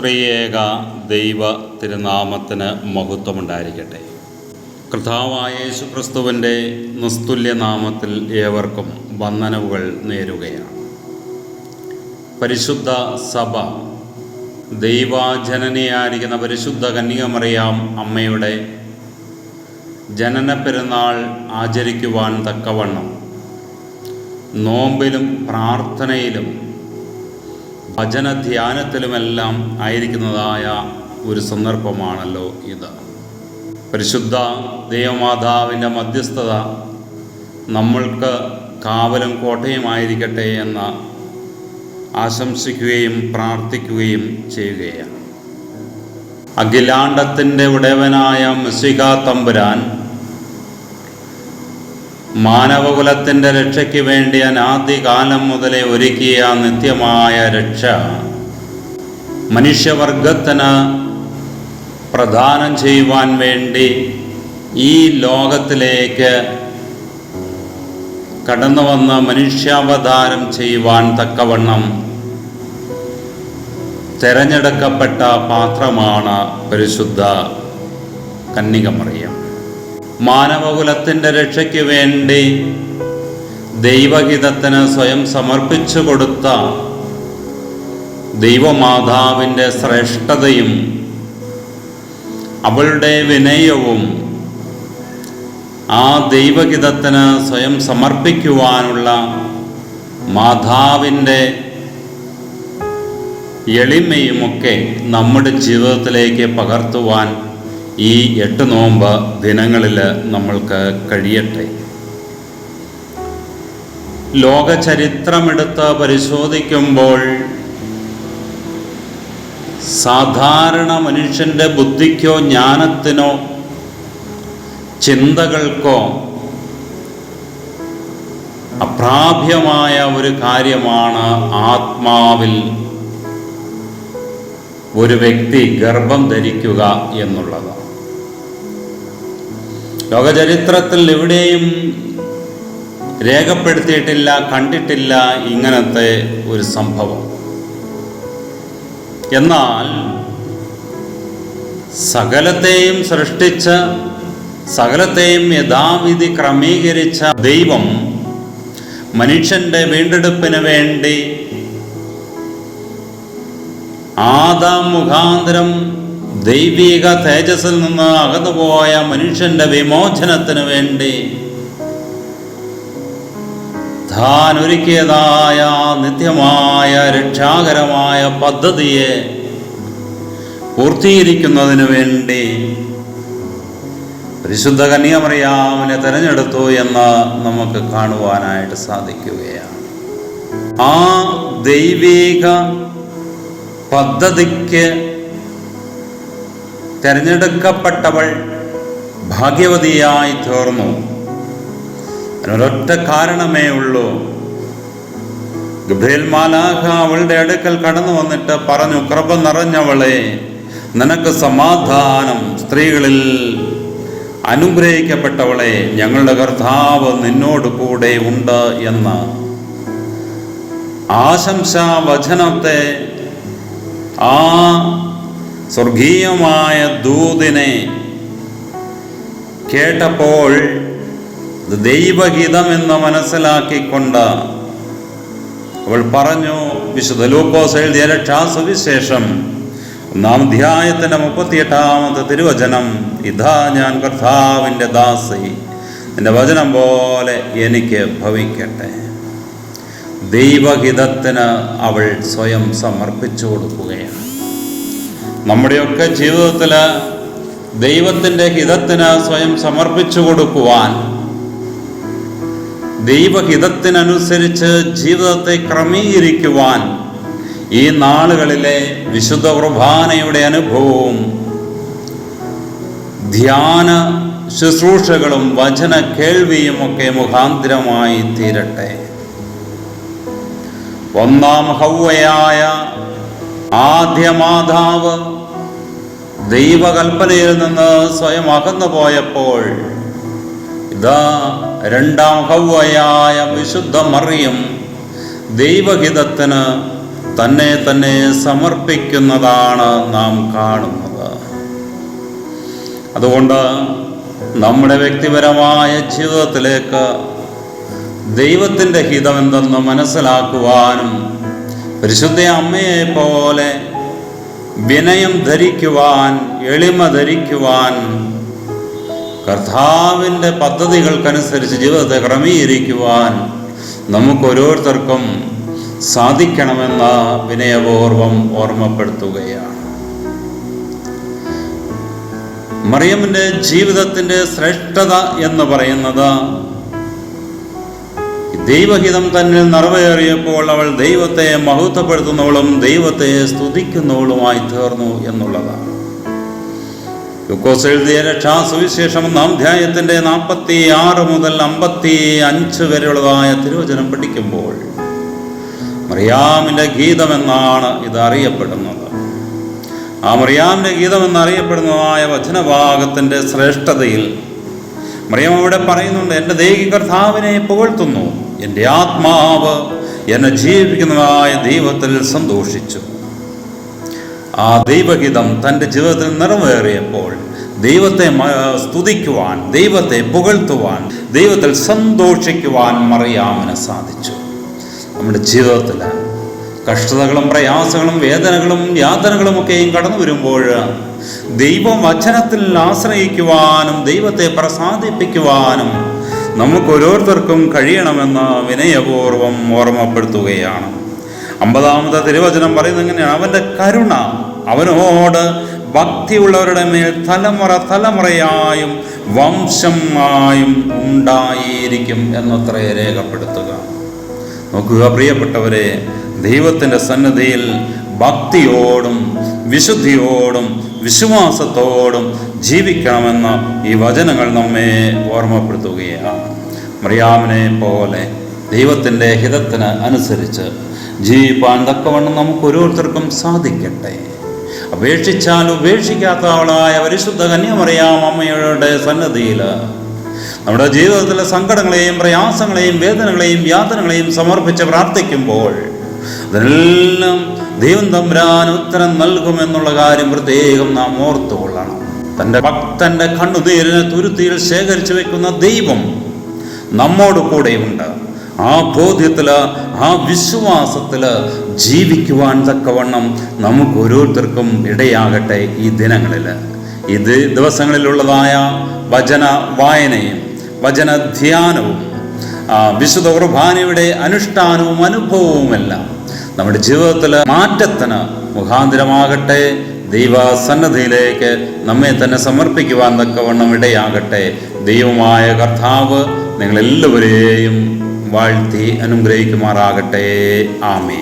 ത്രിയേക ദൈവ തിരുനാമത്തിന് മഹത്വമുണ്ടായിരിക്കട്ടെ. കർത്താവായ യേശുക്രിസ്തുവിന്റെ നിസ്തുല്യ നാമത്തിൽ ഏവർക്കും വന്ദനവുകൾ നേരുകയാണ്. പരിശുദ്ധ സഭ ദൈവജനനിയായിരിക്കുന്ന പരിശുദ്ധ കന്യകമറിയാം അമ്മയുടെ ജനന പെരുന്നാൾ ആചരിക്കുവാൻ തക്കവണ്ണം നോമ്പിലും പ്രാർത്ഥനയിലും ഭജനധ്യാനത്തിലുമെല്ലാം ആയിരിക്കുന്നതായ ഒരു സന്ദർഭമാണല്ലോ ഇത്. പരിശുദ്ധ ദൈവമാതാവിന്റെ മധ്യസ്ഥത നമ്മൾക്ക് കാവലും കോട്ടയുമായിരിക്കട്ടെ എന്ന് ആശംസിക്കുകയും പ്രാർത്ഥിക്കുകയും ചെയ്യുകയാണ്. അഖിലാണ്ടത്തിന്റെ ഉടയവനായ മിസിക തമ്പുരാൻ മാനവകുലത്തിന്റെ രക്ഷയ്ക്ക് വേണ്ടി അനാദികാലം മുതലേ ഒരുക്കിയ നിത്യമായ രക്ഷ. മനുഷ്യവർഗത്തിന് പ്രദാനം ചെയ്യുവാൻ വേണ്ടി ഈ ലോകത്തിലേക്ക് കടന്നു വന്ന് മനുഷ്യാവതാരം ചെയ്യുവാൻ തക്കവണ്ണം തിരഞ്ഞെടുക്കപ്പെട്ട പാത്രമാണ് പരിശുദ്ധ കന്യകമറിയം. മാനവകുലത്തിന്റെ രക്ഷയ്ക്ക് വേണ്ടി ദൈവഹിതത്തിന് സ്വയം സമർപ്പിച്ചു കൊടുത്ത ദൈവമാതാവിന്റെ ശ്രേഷ്ഠതയും അവളുടെ വിനയവും ആ ദൈവഹിതത്തിന് സ്വയം സമർപ്പിക്കുവാനുള്ള മാതാവിന്റെ എളിമയുമൊക്കെ നമ്മുടെ ജീവിതത്തിലേക്ക് പകർത്തുവാൻ ഈ എട്ട് നോമ്പ് ദിനങ്ങളിൽ നമ്മൾക്ക് കഴിയട്ടെ. ലോക ചരിത്രമെടുത്ത് പരിശോധിക്കുമ്പോൾ സാധാരണ മനുഷ്യന്റെ ബുദ്ധിക്കോ ജ്ഞാനത്തിനോ ചിന്തകൾക്കോ അപ്രാപ്യമായ ഒരു കാര്യമാണ് ആത്മാവിൽ ഒരു വ്യക്തി ഗർഭം ധരിക്കുക എന്നുള്ളത്. ലോകചരിത്രത്തിൽ എവിടെയും രേഖപ്പെടുത്തിയിട്ടില്ല കണ്ടിട്ടില്ല ഇങ്ങനത്തെ ഒരു സംഭവം. എന്നാൽ സകലത്തെയും സൃഷ്ടിച്ച സകലത്തെയും യഥാവിധി ക്രമീകരിച്ച ദൈവം മനുഷ്യന്റെ വീണ്ടെടുപ്പിന് വേണ്ടി ആദാം മുഖാന്തരം ദൈവിക തേജസ്സിൽ നിന്ന് അകന്നുപോയ മനുഷ്യന്റെ വിമോചനത്തിന് വേണ്ടി താൻ ഒരുക്കിയതായ നിത്യമായ രക്ഷാകരമായ പദ്ധതിയെ പൂർത്തീകരിക്കുന്നതിന് വേണ്ടി പരിശുദ്ധ കന്യാമറിയാമിനെ തിരഞ്ഞെടുത്തു എന്ന് നമുക്ക് കാണുവാനായിട്ട് സാധിക്കുകയാണ്. ആ ദൈവിക പദ്ധതിക്ക് തിരഞ്ഞെടുക്കപ്പെട്ടവൾ ഭാഗ്യവതിയായി തീർന്നു. അതിനൊരൊറ്റ കാരണമേ ഉള്ളൂ. ഗബ്രിയേൽ മാലാഖ അവളുടെ അടുക്കൽ കടന്നു വന്നിട്ട് പറഞ്ഞു കൃപ നിറഞ്ഞവളെ നിനക്ക് സമാധാനം. സ്ത്രീകളിൽ അനുഗ്രഹിക്കപ്പെട്ടവളെ ഞങ്ങളുടെ കർത്താവ് നിന്നോട് കൂടെ ഉണ്ട് എന്ന്. ആശംസാ വചനത്തെ ആ സ്വർഗീയമായ ദൂതിനെ കേട്ടപ്പോൾ ദൈവഹിതമെന്ന് മനസ്സിലാക്കിക്കൊണ്ട് അവൾ പറഞ്ഞു വിശുദ്ധ ലൂക്കോസ് എഴുതിയ രക്ഷാസുവിശേഷം ഒന്നാം അധ്യായത്തിന്റെ മുപ്പത്തിയെട്ടാമത്തെ തിരുവചനം ഇതാ ഞാൻ കർത്താവിന്റെ ദാസി എന്റെ വചനം പോലെ എനിക്ക് ഭവിക്കട്ടെ. ദൈവഹിതത്തിന് അവൾ സ്വയം സമർപ്പിച്ചു കൊടുക്കുകയാണ്. നമ്മുടെയൊക്കെ ജീവിതത്തിൽ ദൈവത്തിന്റെ ഹിതത്തിന് സ്വയം സമർപ്പിച്ചു കൊടുക്കുവാൻ ദൈവഹിതത്തിനനുസരിച്ച് ജീവിതത്തെ ക്രമീകരിക്കുവാൻ ഈ നാളുകളിലെ വിശുദ്ധ കുർബാനയുടെ അനുഭവവും ധ്യാന ശുശ്രൂഷകളും വചന കേൾവിയും ഒക്കെ മുഖാന്തരമായി തീരട്ടെ. ഒന്നാം ഹൗവയായ ആദ്യ മാതാവ് ദൈവകൽപ്പനയിൽ നിന്ന് സ്വയം അകന്നു പോയപ്പോൾ ഇതാ രണ്ടാം ഹൗവയായ വിശുദ്ധ മറിയും ദൈവഹിതത്തിന് തന്നെ തന്നെ സമർപ്പിക്കുന്നതാണ് നാം കാണുന്നത്. അതുകൊണ്ട് നമ്മുടെ വ്യക്തിപരമായ ജീവിതത്തിലേക്ക് ദൈവത്തിന്റെ ഹിതമെന്തെന്ന് മനസ്സിലാക്കുവാനും പരിശുദ്ധ അമ്മയെ പോലെ വിനയം ധരിക്കുവാൻ എളിമ ധരിക്കുവാൻ കർത്താവിന്റെ പദ്ധതികൾക്കനുസരിച്ച് ജീവിതത്തെ ക്രമീകരിക്കുവാൻ നമുക്ക് ഓരോരുത്തർക്കും സാധിക്കണമെന്ന വിനയപൂർവം ഓർമ്മപ്പെടുത്തുകയാണ്. മറിയമ്മിന്റെ ജീവിതത്തിന്റെ ശ്രേഷ്ഠത എന്ന് പറയുന്നത് ദൈവഹിതം തന്നിൽ നിറവേറിയപ്പോൾ അവൾ ദൈവത്തെ മഹത്വപ്പെടുത്തുന്നവളും ദൈവത്തെ സ്തുതിക്കുന്നവളുമായി തീർന്നു എന്നുള്ളതാണ്. ലുക്കോസ് എഴുതിയ രക്ഷാസുവിശേഷം ഒന്നാം അധ്യായത്തിന്റെ നാൽപ്പത്തി ആറ് മുതൽ അമ്പത്തി അഞ്ച് വരെയുള്ളതായ തിരുവചനം പഠിക്കുമ്പോൾ മറിയാമിന്റെ ഗീതമെന്നാണ് ഇത് അറിയപ്പെടുന്നത് ആ മറിയാമിന്റെ ഗീതമെന്നറിയപ്പെടുന്നതായ വചനഭാഗത്തിന്റെ ശ്രേഷ്ഠതയിൽ മറിയം അവിടെ പറയുന്നുണ്ട് എന്റെ ദേഹി കർത്താവിനെ പുകഴ്ത്തുന്നു. എന്റെ ആത്മാവ് എന്നെ ജീവിക്കുന്നതായ ദൈവത്തിൽ സന്തോഷിച്ചു. ആ ദൈവഗീതം തന്റെ ജീവിതത്തിൽ നിറവേറിയപ്പോൾ ദൈവത്തെ സ്തുതിക്കുവാൻ ദൈവത്തെ പുകഴ്ത്തുവാൻ ദൈവത്തിൽ സന്തോഷിക്കുവാൻ മറിയാമിന് സാധിച്ചു. നമ്മുടെ ജീവിതത്തിൽ കഷ്ടതകളും പ്രയാസങ്ങളും വേദനകളും യാതനകളും ഒക്കെയും കടന്നു വരുമ്പോൾ ദൈവം വചനത്തിൽ ആശ്രയിക്കുവാനും ദൈവത്തെ പ്രസാദിപ്പിക്കുവാനും നമുക്ക് ഓരോരുത്തർക്കും കഴിയണമെന്ന് വിനയപൂർവം ഓർമ്മപ്പെടുത്തുകയാണ്. അമ്പതാമത്തെ തിരുവചനം പറയുന്നത് എങ്ങനെയാണ് അവന്റെ കരുണ അവനോട് ഭക്തിയുള്ളവരുടെ മേൽ തലമുറ തലമുറയായും വംശമായും ഉണ്ടായിരിക്കും എന്നത്രേ രേഖപ്പെടുത്തുക. നോക്കുക പ്രിയപ്പെട്ടവരെ ദൈവത്തിന്റെ സന്നദ്ധിയിൽ ഭക്തിയോടും വിശുദ്ധിയോടും വിശ്വാസത്തോടും ജീവിക്കണമെന്ന് ഈ വചനങ്ങൾ നമ്മെ ഓർമ്മപ്പെടുത്തുകയാണ്. മറിയാമിനെ പോലെ ദൈവത്തിന്റെ ഹിതത്തിന് അനുസരിച്ച് ജീവിപ്പാൻ തക്കവണ്ണം നമുക്ക് ഓരോരുത്തർക്കും സാധിക്കട്ടെ. അപേക്ഷിച്ചാൽ ഉപേക്ഷിക്കാത്തവളായ പരിശുദ്ധ കന്യമറിയാം അമ്മയുടെ സന്നദ്ധിയിൽ നമ്മുടെ ജീവിതത്തിലെ സങ്കടങ്ങളെയും പ്രയാസങ്ങളെയും വേദനകളെയും യാതനകളെയും സമർപ്പിച്ച് പ്രാർത്ഥിക്കുമ്പോൾ അതിനെല്ലാം ദൈവം തമ്പുരാൻ ഉത്തരം നൽകുമെന്നുള്ള കാര്യം പ്രത്യേകം നാം ഓർത്തുകൊള്ളണം തന്റെ ഭക്തന്റെ കണ്ണുനീരിനെ തുരുത്തിയിൽ ശേഖരിച്ചു വെക്കുന്ന ദൈവം നമ്മോട് കൂടെയുണ്ട്. ആ ബോധ്യത്തിൽ ആ വിശ്വാസത്തിൽ ജീവിക്കുവാൻ തക്കവണ്ണം നമുക്ക് ഓരോരുത്തർക്കും ഇടയാകട്ടെ ഈ ദിനങ്ങളിൽ ഇത് ദിവസങ്ങളിലുള്ളതായ വചന വായനയും വചന ധ്യാനവും വിശുദ്ധ കുർബാനയുടെ അനുഷ്ഠാനവും അനുഭവവുമെല്ലാം നമ്മുടെ ജീവിതത്തിൽ മാറ്റത്തിന് മുഖാന്തരമാകട്ടെ ദൈവസന്നദ്ധിയിലേക്ക് നമ്മെ തന്നെ സമർപ്പിക്കുവാൻ തക്കവണ്ണം ഇടയാകട്ടെ. ദൈവമായ കർത്താവ് നിങ്ങളെല്ലാവരെയും വാഴ്ത്തി അനുഗ്രഹിക്കുമാറാകട്ടെ. ആമേ